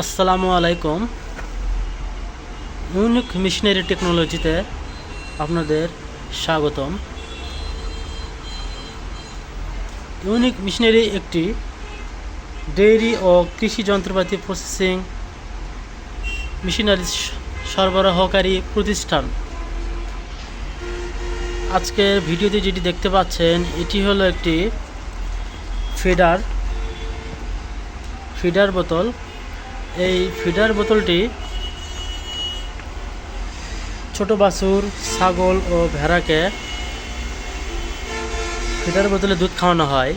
আসসালামু আলাইকুম। Unique missionary টেকনোলজিতে আপনাদের স্বাগতম। ইউনিক মিশনারি একটি ডেইরি ও কৃষি যন্ত্রপাতি প্রসেসিং মেশিনারি সরবরাহকারী প্রতিষ্ঠান। আজকের ভিডিওতে যেটি দেখতে পাচ্ছেন, এটি হলো একটি ফিডার ফিডার বোতল। এই ফিডার বোতলটি ছোট বাছুর, ছাগল ও ভেড়াকে ফিডার বোতলে দুধ খাওয়ানো হয়।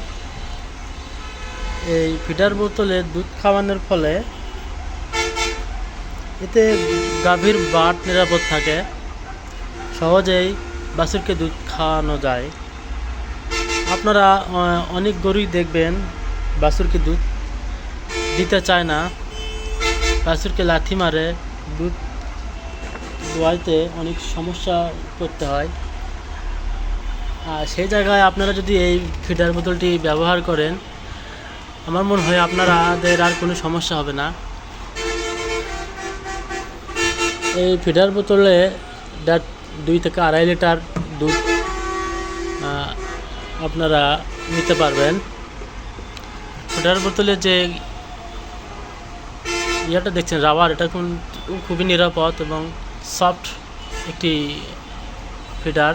এই ফিডার বোতলে দুধ খাওয়ানোর ফলে এতে গাভীর বাট নিরাপদ থাকে। সহজেই বাছুরকে দুধ খাওয়ানো যায়। আপনারা অনেক গরুই দেখবেন বাছুরকে দুধ দিতে চায় না। বাছুরকে লাথি মারে, দুধ দোয়াইতে অনেক সমস্যা করতে হয়। আর সেই জায়গায় আপনারা যদি এই ফিডার বোতলটি ব্যবহার করেন, আমার মনে হয় আপনারাদের আর কোনো সমস্যা হবে না। এই ফিডার বোতলে দেড়, দুই থেকে আড়াই লিটার দুধ আপনারা নিতে পারবেন। ফিডার বোতলে যে ইয়েটা দেখছেন, রাবার, এটা খুব- খুবই নিরাপদ এবং সফট একটি ফিডার।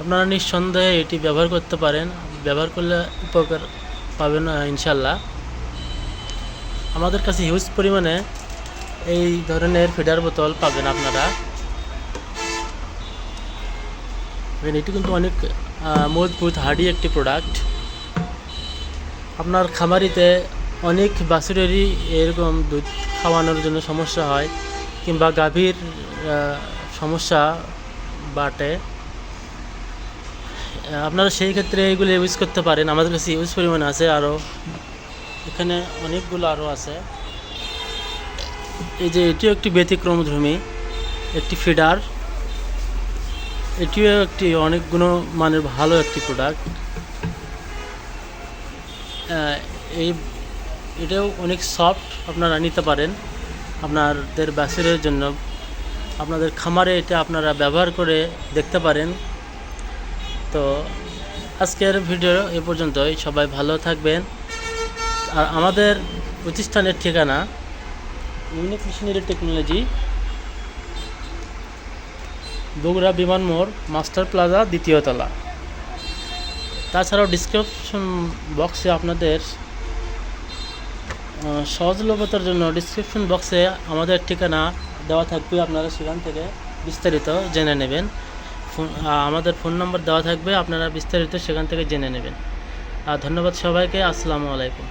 আপনারা নিঃসন্দেহে এটি ব্যবহার করতে পারেন। ব্যবহার করলে উপকার পাবেন ইনশাল্লাহ। আমাদের কাছে হিউজ পরিমাণে এই ধরনের ফিডার বোতল পাবেন আপনারা। এটি কিন্তু অনেক মজবুত, হার্ডি একটি প্রোডাক্ট। আপনার খামারিতে অনেক বাছুরেরই এরকম দুধ খাওয়ানোর জন্য সমস্যা হয় কিংবা গাভীর সমস্যা বাটে। আপনারা সেই ক্ষেত্রে এইগুলো ইউজ করতে পারেন। আমাদের কাছে ইউজ পরিমাণ আছে আরও এখানে অনেকগুলো আরও আছে। এই যে এটিও একটি ব্যতিক্রমধর্মী একটি ফিডার। এটিও একটি অনেক গুণমানের ভালো একটি প্রোডাক্ট এই এটাও অনেক সফট আপনারা নিতে পারেন আপনাদের বাছুরের জন্য। আপনাদের খামারে এটা আপনারা ব্যবহার করে দেখতে পারেন। তো আজকের ভিডিও এ পর্যন্তই। সবাই ভালো থাকবেন। আর আমাদের প্রতিষ্ঠানের ঠিকানা ইউনিক মিশনারি টেকনোলজি, বগুড়া বিমান মোড়, মাস্টার প্লাজা, দ্বিতীয় তলা। তাছাড়াও ডিসক্রিপশন বক্সে আপনাদের সহজলভ্যতার জন্য ডিসক্রিপশন বক্সে আমাদের ঠিকানা দেওয়া থাকবে আপনারা সেখান থেকে বিস্তারিত জেনে নেবেন। আমাদের ফোন নম্বর দেওয়া থাকবে, আপনারা বিস্তারিত সেখান থেকে জেনে নেবেন। আর ধন্যবাদ সবাইকে, আসসালামু আলাইকুম।